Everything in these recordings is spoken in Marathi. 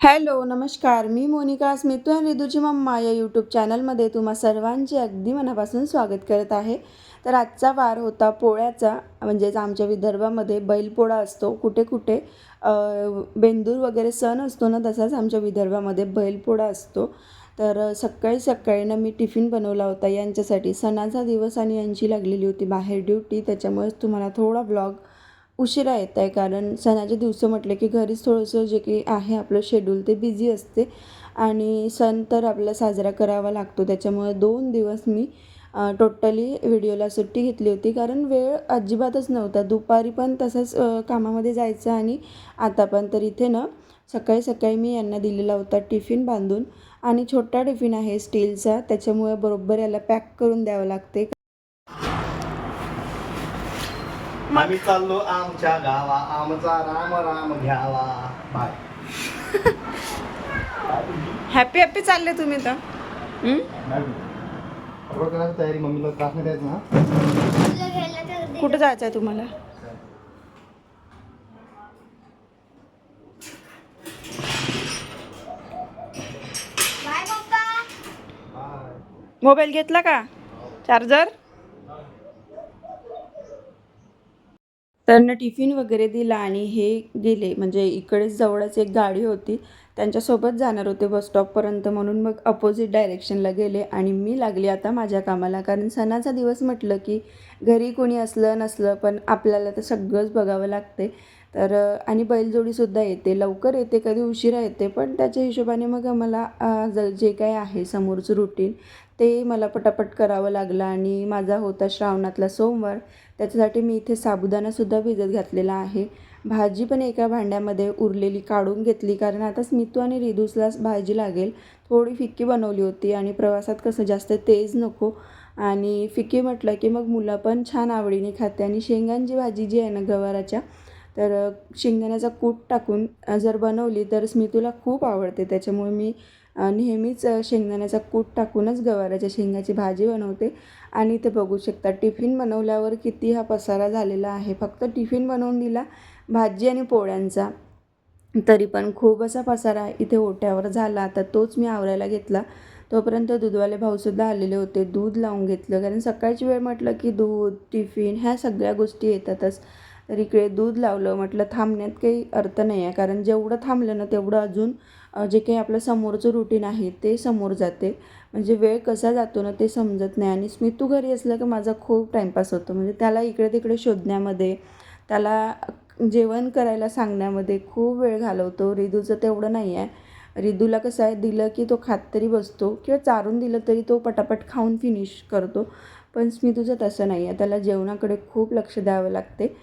हॅलो नमस्कार. मी मोनिका स्मितू आणि रिदूची मम्मा या यूट्यूब चॅनलमध्ये तुम्हा सर्वांचे अगदी मनापासून स्वागत करत आहे. तर आजचा वार होता पोळ्याचा म्हणजेच आमच्या विदर्भामध्ये बैलपोळा असतो. कुठे कुठे बेंदूर वगैरे सण असतो ना तसाच आमच्या विदर्भामध्ये बैलपोळा असतो. तर सकाळी सकाळी ना मी टिफिन बनवला होता. यांच्यासाठी सणाचा दिवस आणि यांची लागलेली होती बाहेर ड्युटी. त्याच्यामुळेच तुम्हाला थोडा ब्लॉग उशिरा येत आहे. कारण सणाचे दिवस म्हटले की घरीच थोडंसं जे काही आहे आपलं शेड्यूल ते बिझी असते. आणि सण तर आपला साजरा करावा लागतो. त्याच्यामुळे दोन दिवस मी टोटली व्हिडिओला सुट्टी घेतली होती. कारण वेळ अजिबातच नव्हता. दुपारी पण तसंच कामामध्ये जायचं आणि आता पण तर इथे ना सकाळी सकाळी मी यांना दिलेला होता टिफिन बांधून. आणि छोटा टिफिन आहे स्टीलचा. त्याच्यामुळे बरोबर याला पॅक करून द्यावं लागते. आम्ही चाललो आमच्या गावा. आमचा राम राम घ्यावा. बाय. हॅपी हॅपी चालले तुम्ही तर. हं? तयारी मम्मीला त्रास नाही द्यायचा ना? कुठं जायचं आहे तुम्हाला बाय मोबाईल घेतला का? चार्जर त्यांना टिफिन वगैरे दिला आणि हे गेले. म्हणजे इकडेच जवळच एक गाडी होती. त्यांच्यासोबत जाणार होते बस स्टॉपपर्यंत म्हणून मग अपोजिट डायरेक्शनला गेले आणि मी लागली आता माझ्या कामाला. कारण सणाचा दिवस म्हटलं की घरी कोणी असलं नसलं पण आपल्याला तर सगळंच बघावं लागते. तर आणि बैलजोडीसुद्धा येते. लवकर येते कधी उशिरा येते पण त्याच्या हिशोबाने मग मला ज जे काही आहे समोरचं रुटीन ते मला पटापट करावं लागलं. आणि माझा होता श्रावणातला सोमवार. त्याच्यासाठी मी इथे साबुदाणासुद्धा भिजत घातलेला आहे. भाजी पण एका भांड्यामध्ये उरलेली काढून घेतली. कारण आता स्मितू आणि रिधूसलाच भाजी लागेल. थोडी फिक्की बनवली होती आणि प्रवासात कसं जास्त तेज नको. आणि फिक्की म्हटलं की मग मुलं पण छान आवडीने खाते. आणि शेंगांची भाजी जी आहे ना गवाराच्या तर शेंगदाण्याचा कूट टाकून जर बनवली तर स्मितूला खूप आवडते. त्याच्यामुळे मी नेहमीच शेंगदाण्याचा कूट टाकूनच गवाराच्या शेंगाची भाजी बनवते. आणि ते बघू शकता टिफिन बनवल्यावर किती हा पसारा झालेला आहे. फक्त टिफिन बनवून दिला भाजी आणि पोळ्यांचा तरी पण खूप असा पसारा इथे ओट्यावर झाला. तर तोच मी आवरायला घेतला. तोपर्यंत दूधवाले भाऊसुद्धा आलेले होते. दूध लावून घेतलं. कारण सकाळची वेळ म्हटलं की दूध टिफिन ह्या सगळ्या गोष्टी येतातच. तर इकडे दूध लावलं म्हटलं थांबण्यात काही अर्थ नाही आहे. कारण जेवढं थांबलं ना तेवढं अजून जे काही आपलं समोरचं रुटीन आहे ते समोर जाते. म्हणजे वेळ कसा जातो ना ते समजत नाही. आणि स्मितू घरी असलं की माझा खूप टाईमपास होतो. म्हणजे त्याला इकडे तिकडे शोधण्यामध्ये त्याला जेवण करायला सांगण्यामध्ये खूप वेळ घालवतो. रिदूचं तेवढं नाही आहे. रिदूला कसं आहे दिलं की तो खात तरी बसतो किंवा चारून दिलं तरी तो पटापट खाऊन फिनिश करतो. पण स्मितूचं तसं नाही आहे. त्याला जेवणाकडे खूप लक्ष द्यावं लागते.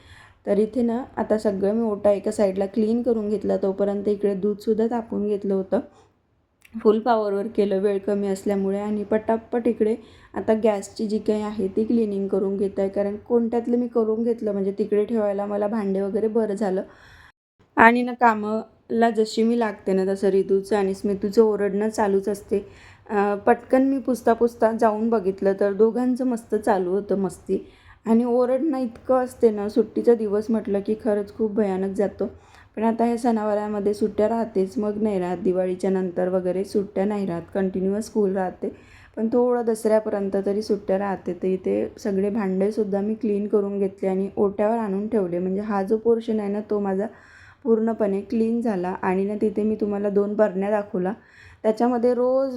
तर इथे ना आता सगळं मी ओटा एका साईडला क्लीन करून घेतला. तोपर्यंत इकडे दूधसुद्धा तापून घेतलं होतं. फुल पॉवरवर केलं. वेळ कमी असल्यामुळे आणि पटापट इकडे आता गॅसची जी काही आहे ती क्लिनिंग करून घेत आहे कारण कोणत्यातलं मी करून घेतलं? म्हणजे तिकडे ठेवायला मला भांडे वगैरे बरं झालं. आणि ना कामाला जशी मी लागते ना तसं ऋतूचं आणि स्मितूचं ओरडणं चालूच असते. पटकन मी पुसता पुसता जाऊन बघितलं तर दोघांचं मस्त चालू होतं मस्ती. आणि ओरडणं इतकं असते ना सुट्टीचा दिवस म्हटलं की खरंच खूप भयानक जातो. पण आता ह्या सणावारामध्ये सुट्ट्या राहतेच मग नाही राहत. दिवाळीच्या नंतर वगैरे सुट्ट्या नाही राहत कंटिन्युअस स्कूल राहते. पण थोडं दसऱ्यापर्यंत तरी सुट्ट्या राहते. तर इथे सगळे भांडेसुद्धा मी क्लीन करून घेतले आणि ओट्यावर आणून ठेवले. म्हणजे हा जो पोर्शन आहे ना तो माझा पूर्णपणे क्लीन झाला. आणि ना तिथे मी तुम्हाला दोन बरण्या दाखवला. त्याच्यामध्ये रोज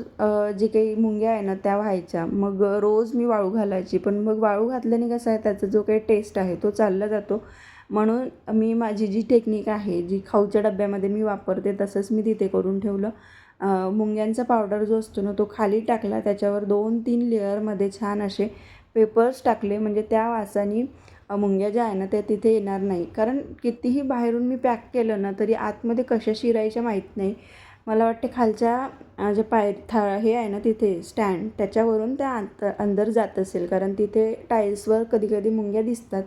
जे काही मुंग्या आहे ना त्या व्हायच्या. मग रोज मी वाळू घालायची. पण मग वाळू घातल्याने कसं आहे त्याचा जो काही टेस्ट आहे तो चालला जातो. म्हणून मी माझी जी टेक्निक आहे जी खाऊच्या डब्यामध्ये मी वापरते तसंच मी तिथे करून ठेवलं. मुंग्यांचा पावडर जो असतो ना तो खाली टाकला. त्याच्यावर दोन तीन लेअरमध्ये छान असे पेपर्स टाकले. म्हणजे त्या वासाने मुंग्या ज्या आहे ना त्या तिथे येणार नाही. कारण कितीही बाहेरून मी पॅक केलं ना तरी आतमध्ये कशा शिरायच्या माहीत नाही. मला वाटते खालच्या जे पाय था हे आहे ना तिथे स्टँड त्याच्यावरून त्या आत अंदर जात असेल. कारण तिथे टाईल्सवर कधी कधी मुंग्या दिसतात.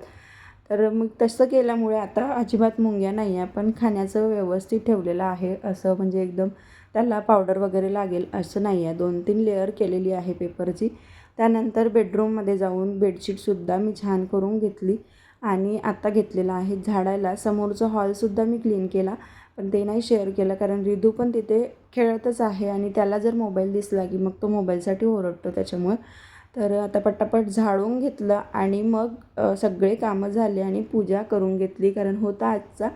तर मग तसं केल्यामुळे आता अजिबात मुंग्या नाही आहे. पण खाण्याचं व्यवस्थित ठेवलेलं आहे. असं म्हणजे एकदम त्याला पावडर वगैरे लागेल असं नाही आहे. दोन तीन लेअर केलेली आहे पेपरची. त्यानंतर बेडरूममध्ये जाऊन बेडशीटसुद्धा मी छान करून घेतली. आणि आत्ता घेतलेला आहे झाडायला. समोरचा हॉलसुद्धा मी क्लीन केला. पण ते नाही शेअर केलं. कारण रिधू पण तिथे खेळतच आहे आणि त्याला जर मोबाईल दिसला की मग तो मोबाईलसाठी ओरडतो त्याच्यामुळे. तर आता पटापट झाडून घेतलं आणि मग सगळे कामं झाले आणि पूजा करून घेतली. कारण होता आजचा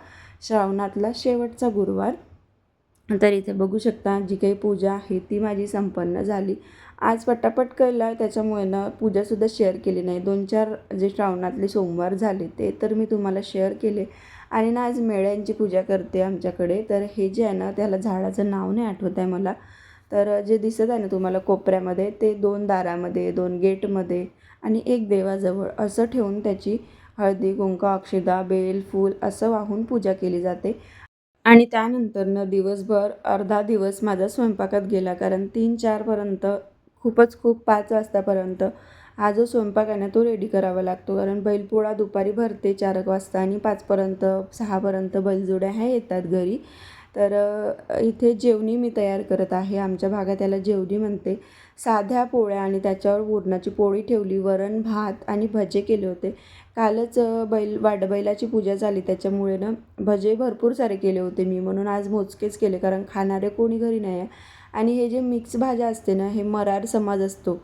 श्रावणातला शेवटचा गुरुवार. तर इथे बघू शकता जी काही पूजा आहे ती माझी संपन्न झाली. आज पटापट केलं त्याच्यामुळे ना पूजासुद्धा शेअर केली नाही. दोन चार जे श्रावणातले सोमवार झाले ते तर मी तुम्हाला शेअर केले. आणि ना आज मेळ्यांची पूजा करते आमच्याकडे. तर हे जे आहे ना त्याला झाडाचं नाव नाही आठवत आहे मला. तर जे दिसत आहे ना तुम्हाला कोपऱ्यामध्ये ते दोन दारामध्ये दोन गेटमध्ये आणि एक देवाजवळ असं ठेवून त्याची हळदी कुंका अक्षदा बेल फूल असं वाहून पूजा केली जाते. आणि त्यानंतरनं दिवसभर अर्धा दिवस माझा स्वयंपाकात गेला. कारण तीन चारपर्यंत खूपच खूप पाच वाजतापर्यंत हा जो स्वयंपाक आहे ना तो रेडी करावा लागतो. कारण बैलपोळा दुपारी भरते चार एक वाजता आणि पाचपर्यंत सहापर्यंत बैलजोड्या ह्या येतात घरी. तर इथे जेवणी मी तयार करत आहे. आमच्या भागात त्याला जेवणी म्हणते. साध्या पोळ्या आणि त्याच्यावर पुरणाची पोळी ठेवली वरण भात आणि भजे केले होते. कालच बैल वाडबैलाची पूजा झाली. त्याच्यामुळे ना भजे भरपूर सारे केले होते मी. म्हणून आज मोजकेच केले. कारण खाणारे कोणी घरी नाही आहे आणि हे जे मिक्स भाज्या असते ना हे मरार समाज असतो.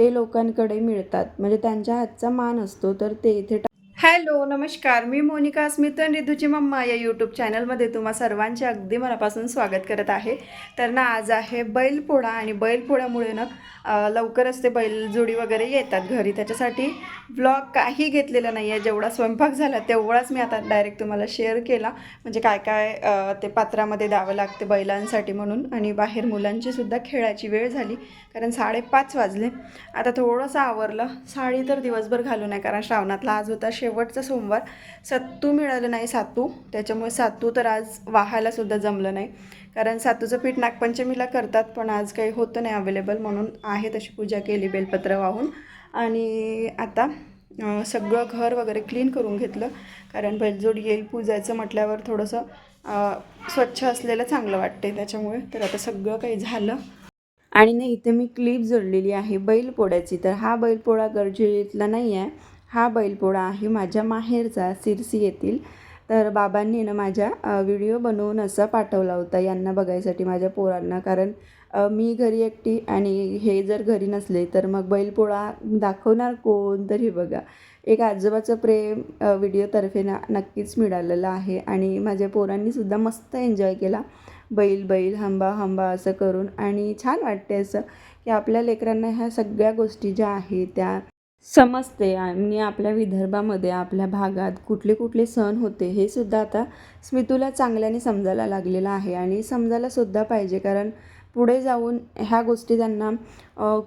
ते लोकांकडे मिळतात. म्हणजे त्यांच्या हातचा मान असतो तर ते इथे हॅलो नमस्कार. मी मोनिका स्मित आणि रिधूची मम्मा या यूट्यूब चॅनलमध्ये तुम्हा सर्वांचे अगदी मनापासून स्वागत करत आहे. तर ना आज आहे बैलपोळा आणि बैलपोळ्यामुळे ना लवकरच ते बैलजोडी वगैरे येतात घरी. त्याच्यासाठी ब्लॉग काही घेतलेला नाही आहे जेवढा स्वयंपाक झाला तेवढाच मी आता डायरेक्ट तुम्हाला शेअर केला. म्हणजे काय काय ते पात्रामध्ये द्यावं लागते बैलांसाठी म्हणून आणि बाहेर मुलांचीसुद्धा खेळायची वेळ झाली कारण साडेपाच वाजले. आता थोडंसं आवरलं. साडी तर दिवसभर घालू नये कारण श्रावणातला आज होता शेवटचा सोमवार. सत्तू मिळालं नाही सातू. त्याच्यामुळे सातू तर आज वाहायला सुद्धा जमलं नाही. कारण सातूचं पीठ नागपंचमीला करतात पण आज काही होतं नाही अवेलेबल म्हणून आहे तशी पूजा केली बेलपत्र वाहून. आणि आता सगळं घर वगैरे क्लीन करून घेतलं. कारण बैलजोड येईल पूजायचं म्हटल्यावर थोडंसं स्वच्छ असलेलं चांगलं वाटते त्याच्यामुळे. तर आता सगळं काही झालं. आणि नाही इथे मी क्लिप जोडलेली आहे बैलपोळ्याची तर हा बैलपोळा गरजेतला नाही आहे. हा बैलपोळा आहे. माझ्या माहेरचा सिरसी येथील. तर बाबांनी ना माझ्या व्हिडिओ बनवून असा पाठवला होता यांना बघायसाठी माझ्या पोरांना. कारण मी घरी एकटी आणि हे जर घरी नसले तर मग बैलपोळा दाखवणार कोण? तर हे बघा. एक आजोबाचं प्रेम व्हिडिओतर्फे ना नक्कीच मिळालेलं आहे. आणि माझ्या पोरांनीसुद्धा मस्त एन्जॉय केला. बैल बैल हंबा हंबा असं करून. आणि छान वाटते असं की आपल्या लेकरांना ह्या सगळ्या गोष्टी ज्या आहेत त्या समजते आणि आपल्या विदर्भामध्ये आपल्या भागात कुठले कुठले सण होते हे सुद्धा आता स्मितूला चांगल्याने समजायला लागलेलं आहे आणि समजायला सुद्धा पाहिजे. कारण पुढे जाऊन ह्या गोष्टी त्यांना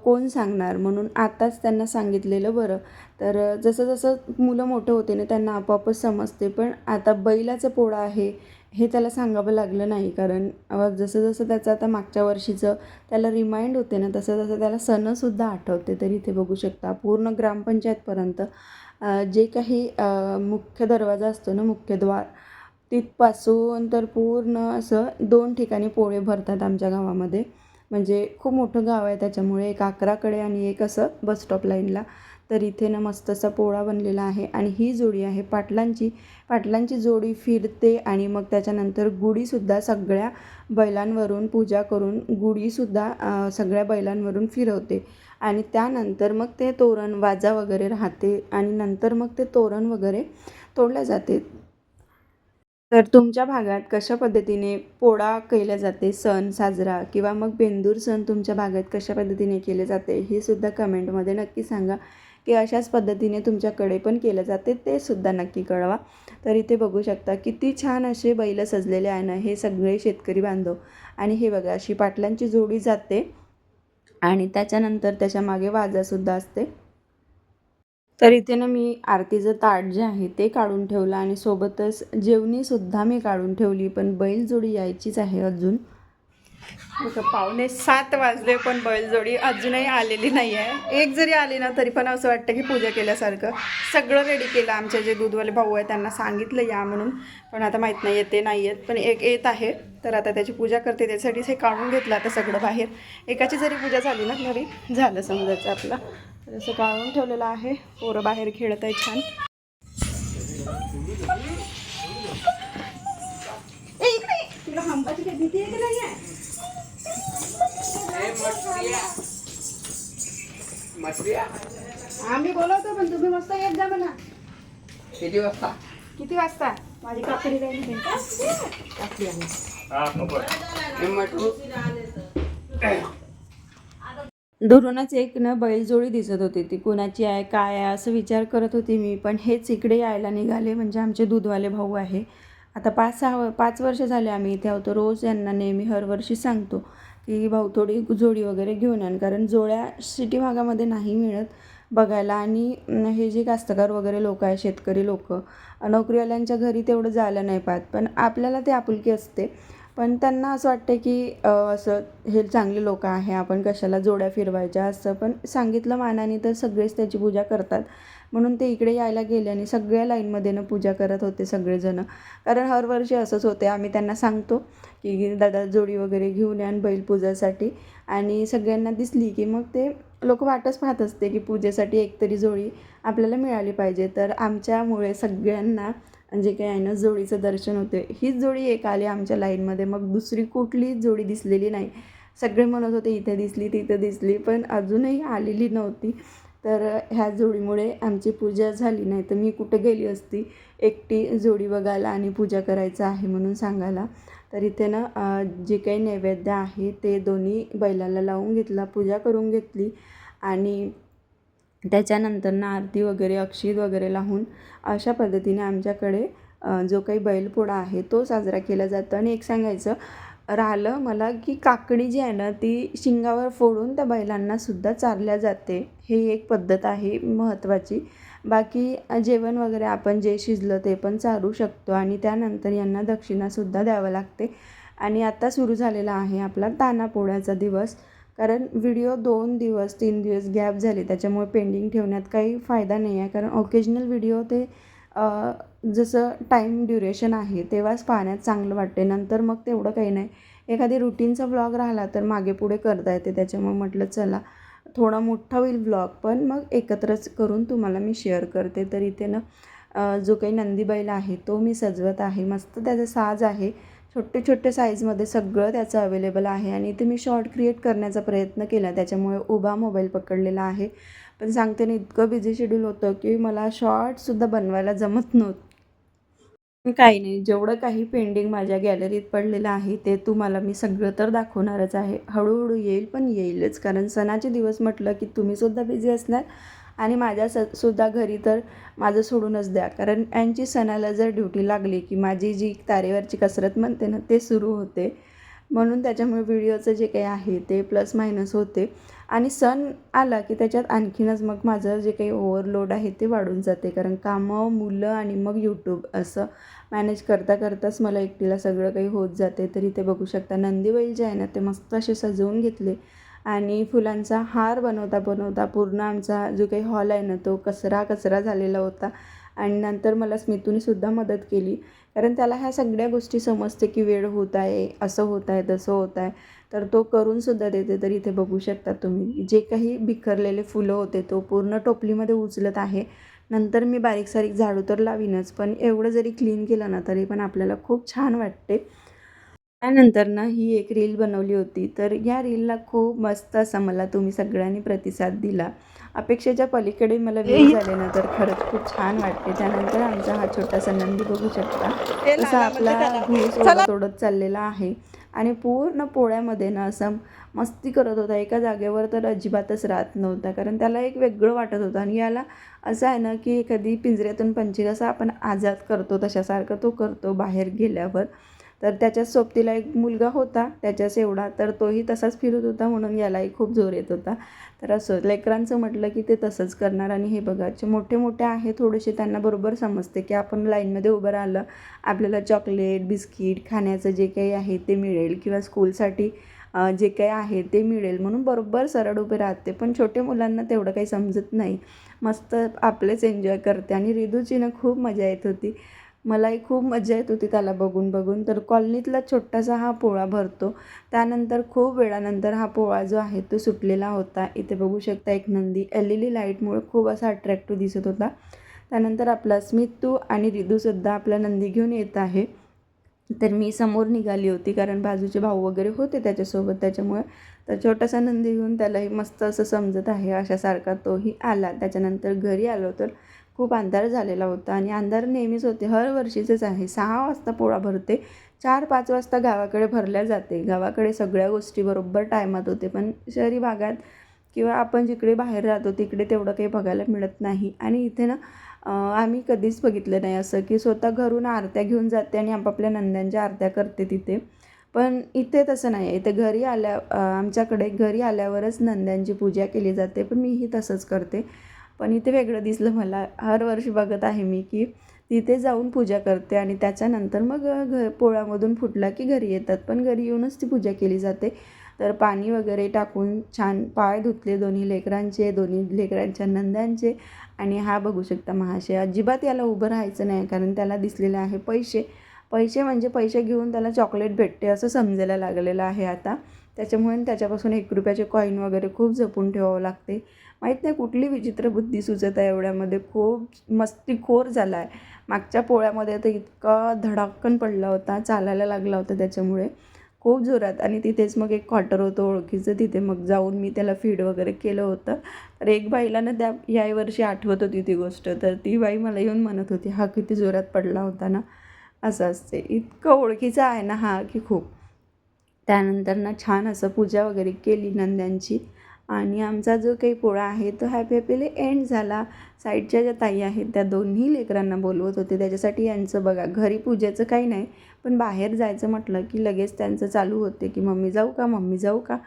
कोण सांगणार? म्हणून आताच त्यांना सांगितलेलं बरं. तर जसं जसं मुलं मोठं होते ना त्यांना आपोआपच समजते. पण आता बैलाचं पोळा आहे हे त्याला सांगावं लागलं नाही कारण जसं जसं त्याचं आता मागच्या वर्षीचं त्याला रिमाइंड होते ना तसं तसं त्याला सणसुद्धा आठवते. तर इथे बघू शकता पूर्ण ग्रामपंचायतपर्यंत जे काही मुख्य दरवाजा असतो ना मुख्य द्वार तिथपासून तर पूर्ण असं दोन ठिकाणी पोळे भरतात आमच्या गावामध्ये. म्हणजे खूप मोठं गाव आहे त्याच्यामुळे एक अकराकडे आणि एक असं बस स्टॉप लाईनला तर इथे ना मस्त असा पोळा बनलेला आहे आणि ही जोडी आहे पाटलांची. पाटलांची जोडी फिरते आणि मग त्याच्यानंतर गुढीसुद्धा सगळ्या बैलांवरून पूजा करून गुढीसुद्धा सगळ्या बैलांवरून फिरवते. आणि त्यानंतर मग ते तोरण वाजा वगैरे राहते आणि नंतर मग ते तोरण वगैरे तोडल्या जाते. तर तुमच्या भागात कशा पद्धतीने पोळा केला जाते? सण साजरा किंवा मग बेंदूर सण तुमच्या भागात कशा पद्धतीने केले जाते? हे सुद्धा कमेंटमध्ये नक्की सांगा. की अशाच पद्धतीने तुमच्याकडे पण केलं जाते ते सुद्धा नक्की कळवा. तर इथे बघू शकता किती छान असे बैल सजलेले आहे ना हे सगळे शेतकरी बांधव. आणि हे बघा अशी पाटलांची जोडी जाते. आणि त्याच्यानंतर त्याच्यामागे वाजासुद्धा असते. तर इथे ना मी आरतीचं ताट जे आहे ते काढून ठेवलं. आणि सोबतच जेवणीसुद्धा मी काढून ठेवली. पण बैलजोडी यायचीच आहे अजून. पावणे सात वाजले पण बैलजोडी अजूनही आलेली नाही आहे. एक जरी आली ना तरी पण असं वाटतं की पूजा केल्यासारखं सगळं रेडी केलं आमचे जे दूधवाले भाऊ आहे त्यांना सांगितलं या म्हणून. पण आता माहीत नाही येते नाही येत. पण एक येत आहे. तर आता त्याची पूजा करते. त्यासाठीच हे काढून घेतलं आता सगळं बाहेर. एकाची जरी पूजा झाली ना घरी झालं समजायचं आपलं. तर असं काढून ठेवलेलं आहे. पोरं बाहेर खेळत आहे छान. भीती आहे की नाही आहे आम्ही बोलवतो पण तुम्ही मस्त येत जा म्हणा. किती वाजता? किती वाजता? माझी काकडी राहिली काकडी आहे. हे मटरू? दुरूनच एक ना बैलजोडी दिसत होती. ती कुणाची आहे काय आहे असं विचार करत होती मी. पण हेच इकडे यायला निघाले. म्हणजे आमचे दूधवाले भाऊ आहे. आता पाच सहा पाच वर्ष झाले आम्ही इथे होतो रोज यांना नेहमी हरवर्षी सांगतो की भाऊ थोडी जोडी वगैरे घेऊन आण. कारण जोड्या सिटी भागामध्ये नाही मिळत बघायला. आणि हे जे कास्तकार वगैरे लोक आहे शेतकरी लोक नोकरीवाल्यांच्या घरी तेवढं जायला नाही पाहत. पण आपल्याला ते आपुलकी असते. पण त्यांना असं वाटतं की असं हे चांगले लोक आहे आपण कशाला जोड्या फिरवायच्या असं. पण सांगितलं मानाने तर सगळेच त्याची पूजा करतात. म्हणून ते इकडे यायला गेले आणि सगळ्या लाईनमध्ये ना पूजा करत होते सगळेजणं. कारण हरवर्षी असंच होते आम्ही त्यांना सांगतो की दादा जोडी वगैरे घेऊन या बैल पूजासाठी. आणि सगळ्यांना दिसली की मग ते लोक वाटच पाहत असते की पूजेसाठी एकतरी जोडी आपल्याला मिळाली पाहिजे. तर आमच्यामुळे सगळ्यांना जे काही आहे ना जोडीचं दर्शन होते हीच जोडी एक आली आमच्या लाईनमध्ये. मग दुसरी कुठलीच जोडी दिसलेली नाही. सगळे म्हणत होते इथे दिसली तिथं दिसली. पण अजूनही आलेली नव्हती. तर ह्या जोडीमुळे आमची पूजा झाली. नाही तर मी कुठं गेली असती. एकटी जोडी बघायला आणि पूजा करायचं आहे म्हणून सांगायला. तर इथे ना जे काही नैवेद्य आहे ते दोन्ही बैलाला लावून घेतला पूजा करून घेतली. आणि त्याच्यानंतर ना आरती वगैरे अक्षित वगैरे लावून अशा पद्धतीने आमच्याकडे जो काही बैलपोळा आहे तो साजरा केला जातो. आणि एक सांगायचं राहिलं मला की काकडी जी आहे ना ती शिंगावर फोडून त्या बैलांना सुद्धा चारल्या जाते. हे एक पद्धत आहे महत्त्वाची. बाकी जेवण वगैरे आपण जे शिजलं ते पण चारू शकतो आणि त्यानंतर यांना दक्षिणासुद्धा द्यावं लागते. आणि आता सुरू झालेला आहे आपला ताना पोळ्याचा दिवस. कारण व्हिडिओ दोन दिवस तीन दिवस गॅप झाले त्याच्यामुळे पेंडिंग ठेवण्यात काही फायदा नाही आहे. कारण ओकेजनल व्हिडिओ ते जसं टाईम ड्युरेशन आहे तेव्हाच पाहण्यात चांगलं वाटते. नंतर मग तेवढं काही नाही. एखादी रुटीनचा ब्लॉग राहिला तर मागे पुढे करता येते. त्याच्यामुळे म्हटलं चला थोडा मोठा होईल ब्लॉग पण मग एकत्रच करून तुम्हाला मी शेअर करते. तर इथे ना जो काही नंदी बैल आहे तो मी सजवत आहे. मस्त त्याचा साज आहे. छोटे छोटे साईजमध्ये सगळं त्याचं अवेलेबल आहे. आणि इथे मी शॉर्ट क्रिएट करण्याचा प्रयत्न केला. त्याच्यामुळे उभा मोबाईल पकडलेला आहे. पण सांगते ना इतकं बिझी शेड्यूल होतं की मला शॉर्टसुद्धा बनवायला जमत नव्हतं. काही नाही. जेवढं काही पेंडिंग माझ्या गॅलरीत पडलेलं आहे ते तुम्हाला मी सगळं तर दाखवणारच आहे. हळूहळू येईल पण येईलच. कारण सणाचे दिवस म्हटलं की तुम्हीसुद्धा बिझी असणार आणि माझ्या स सुद्धा घरी तर माझं सोडूनच द्या. कारण यांची सणाला जर ड्युटी लागली की माझी जी तारेवरची कसरत म्हणते ना ते सुरू होते. म्हणून त्याच्यामुळे व्हिडिओचं जे काही आहे ते प्लस मायनस होते. आणि सण आला की त्याच्यात आणखीनच मग माझं जे काही ओव्हरलोड आहे ते वाढून जाते. कारण कामं मुलं आणि मग यूट्यूब असं मॅनेज करता करताच मला एकटीला सगळं काही होत जाते. तर इथे बघू शकता नंदीबैल जे आहे ना ते मस्त असे सजवून घेतले. आणि फुलांचा हार बनवता बनवता पूर्ण आमचा जो काही हॉल आहे ना तो कचरा कचरा झालेला होता. आणि नंतर मला स्मितूनीसुद्धा मदत केली. कारण त्याला ह्या सगळ्या गोष्टी समजते की वेळ होत आहे असं होत आहे तसं होत आहे. तर तो करूनसुद्धा देते. तर इथे बघू शकता तुम्ही जे काही बिखरलेले फुलं होते तो पूर्ण टोपलीमध्ये उचलत आहे. नंतर मी बारीक सारीक झाडू तर लावीनच पण एवढं जरी क्लीन केलं ना तरी पण आपल्याला खूप छान वाटते. त्यानंतर ना ही एक रील बनवली होती. तर या रीलला खूप मस्त असा मला तुम्ही सगळ्यांनी प्रतिसाद दिला. अपेक्षेच्या पलीकडे मला वेळ झाले ना तर खरंच खूप छान वाटते. त्यानंतर आमचा हा छोटासा नंदी बघू शकता. तसा आपला घूस ओढत ओढत चाललेला आहे. आणि पूर्ण पोळ्यामध्ये ना असं मस्ती करत होता. एका जागेवर तर अजिबातच राहत नव्हता. कारण त्याला एक वेगळं वाटत होतं. आणि याला असं आहे ना की एखादी पिंजऱ्यातून पंछी कसा आपण आजाद करतो. तशासारखं तो करतो बाहेर गेल्यावर. तर त्याच्याच सोबतीला एक मुलगा होता त्याच्याच एवढा तर तोही तसाच फिरत होता म्हणून यालाही खूप जोर येत होता. तर असं लेकरांचं म्हटलं की ते तसंच करणार आणि हे बघा जे मोठे मोठे आहे थोडेसे त्यांना बरोबर समजते की आपण लाईनमध्ये उभं राहिलं आपल्याला चॉकलेट बिस्किट खाण्याचं जे काही आहे ते मिळेल किंवा स्कूलसाठी जे काही आहे ते मिळेल म्हणून बरोबर सरळ उभे राहते. पण छोट्या मुलांना तेवढं काही समजत नाही. मस्त आपलेच एन्जॉय करते आणि रिदूची ना खूप मजा येत होती. मलाही खूप मजा येत होती त्याला बघून बघून. तर कॉलनीतला छोटासा हा पोळा भरतो. त्यानंतर खूप वेळानंतर हा पोळा जो आहे तो सुटलेला होता. इथे बघू शकता एक नंदी एल ई डी लाईटमुळे खूप असा अट्रॅक्टिव्ह दिसत होता. त्यानंतर आपला स्मितू आणि रिदूसुद्धा आपला नंदी घेऊन येत आहे. तर मी समोर निघाली होती कारण बाजूचे भाऊ वगैरे होते त्याच्यासोबत त्याच्यामुळे. तर छोटासा नंदी घेऊन त्यालाही मस्त असं समजत आहे अशासारखा तोही आला. त्याच्यानंतर घरी आलो तर खूप अंधार झालेला होता आणि अंधार नेहमीच होते. हर वर्षीचंच आहे. सहा वाजता पोळा भरते. चार पाच वाजता गावाकडे भरल्या जाते. गावाकडे सगळ्या गोष्टी बरोबर टायमात होते. पण शहरी भागात किंवा आपण जिकडे बाहेर राहतो तिकडे तेवढं काही बघायला मिळत नाही. आणि इथे ना आम्ही कधीच बघितलं नाही असं की स्वतः घरून आरत्या घेऊन जाते आणि आपापल्या नंद्यांच्या आरत्या करते तिथे. पण इथे तसं नाही आहे. इथे घरी आल्या आमच्याकडे घरी आल्यावरच नंद्यांची पूजा केली जाते. पण मीही तसंच करते. पण इथे वेगळं दिसलं मला. हर वर्षी बघत आहे मी की तिथे जाऊन पूजा करते आणि त्याच्यानंतर मग घ पोळ्यामधून फुटला की घरी येतात. पण घरी येऊनच ती पूजा केली जाते. तर पाणी वगैरे टाकून छान पाय धुतले दोन्ही लेकरांचे दोन्ही लेकरांच्या नंद्यांचे. आणि हा बघू शकता महाशय अजिबात याला उभं राहायचं नाही कारण त्याला दिसलेले आहे पैसे. पैसे म्हणजे पैसे घेऊन त्याला चॉकलेट भेटते असं समजायला लागलेलं आहे आता. त्याच्यामुळे त्याच्यापासून एक रुपयाचे कॉईन वगैरे खूप जपून ठेवावं लागते. माहीत नाही कुठली विचित्र बुद्धी सुचत आहे एवढ्यामध्ये. खूप मस्तीखोर झाला आहे मागच्या पोळ्यामध्ये तर इतका धडाक्कन पडला होता चालायला लागला होता त्याच्यामुळे. खूप जोरात. आणि तिथेच मग एक क्वार्टर होतं ओळखीचं. तिथे मग जाऊन मी त्याला फीड वगैरे केलं होतं. तर एक बाईला ना त्या याही वर्षी आठवत होती ती गोष्ट. तर ती बाई मला येऊन म्हणत होती हा किती जोरात पडला होता ना. असं असते. इतकं ओळखीचं आहे ना हा की खूप. त्यानंतर ना छान असं पूजा वगैरे केली नंद्यांची. आणि आमचा जो काही पोळा आहे तो हॅपी हॅपीली एंड झाला. साईडच्या ज्या ताई आहेत त्या दोन्ही लेकरांना बोलवत होते. त्याच्यासाठी यांचं बघा घरी पूजेचं काही नाही पण बाहेर जायचं म्हटलं की लगेच त्यांचं चालू होते की मम्मी जाऊ का मम्मी जाऊ का?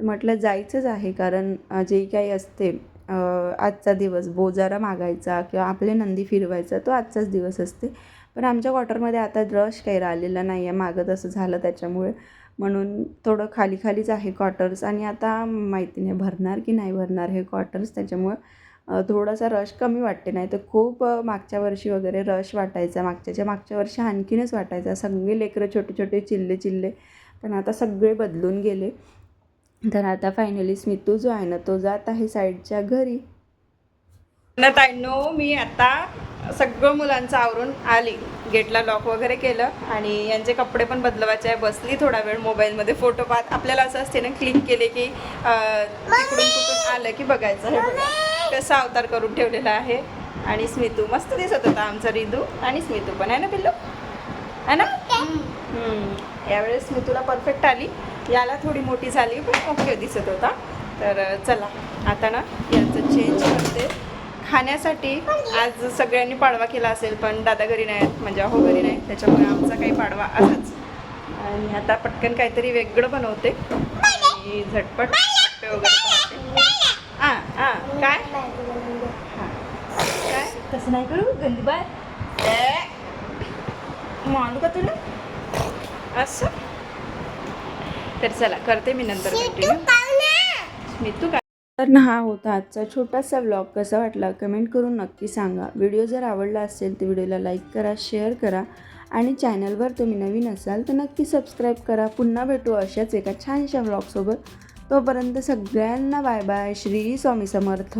म्हटलं जायचंच आहे कारण जे काही असते आजचा दिवस बोजारा मागायचा किंवा आपले नंदी फिरवायचा तो आजचाच दिवस असते. पण आमच्या क्वार्टरमध्ये आता रश काही राहिलेला नाही आहे मागं तसं झालं त्याच्यामुळे. म्हणून थोडं खाली खालीच आहे क्वार्टर्स आणि आता माहिती नाही भरणार की नाही भरणार हे क्वार्टर्स त्याच्यामुळं थोडासा रश कमी वाटते. नाही तर खूप मागच्या वर्षी वगैरे रश वाटायचा. मागच्याच्या मागच्या वर्षी आणखीनच वाटायचा. सगळे लेकरं छोटे छोटे चिल्ले चिल्ले. पण आता सगळे बदलून गेले. तर आता फायनली स्मितू जो आहे ना तो जात आहे साईडच्या घरी. ताईनो मी आता सगळं मुलांचं आवरून आली. गेटला लॉक वगैरे केलं आणि यांचे कपडे पण बदलवायचे आहे. बसली थोडा वेळ मोबाईलमध्ये फोटो पाहत. आपल्याला असं असते ना क्लिक केले की तिकडून कुठून आलं की बघायचं हे बघा कसा अवतार करून ठेवलेला आहे. आणि स्मितू मस्त दिसत होता आमचा रिदू आणि स्मितू पण आहे ना पिल्लू? आहे ना. यावेळेस स्मितूला परफेक्ट आली. याला थोडी मोठी झाली पण ओके दिसत होता. तर चला. आता ना यांचं चेंज करते. खाण्यासाठी आज सगळ्यांनी पाडवा केला असेल पण दादा घरी नाहीत म्हणजे अहो घरी नाही त्याच्यामुळे आमचा काही पाडवा आजच. आणि आता पटकन काहीतरी वेगळं बनवते. आणि झटपट वगैरे हां हां काय? हां. काय? तसं नाही करू गंदी बाय मानू का तुला? असं? तर चला करते मी नंतर कंटिन्यू मी तू काय तर ना हा होता आजचा छोटासा व्लॉग कसा वाटला कमेंट करून नक्की सांगा. व्हिडिओ जर आवडला असेल तर व्हिडिओला लाईक करा शेअर करा आणि चॅनलवर तुम्ही नवीन असाल तर नक्की सबस्क्राईब करा. पुन्हा भेटू अशाच एका छानशा व्लॉगसोबत तोपर्यंत सगळ्यांना बाय बाय श्री स्वामी समर्थ.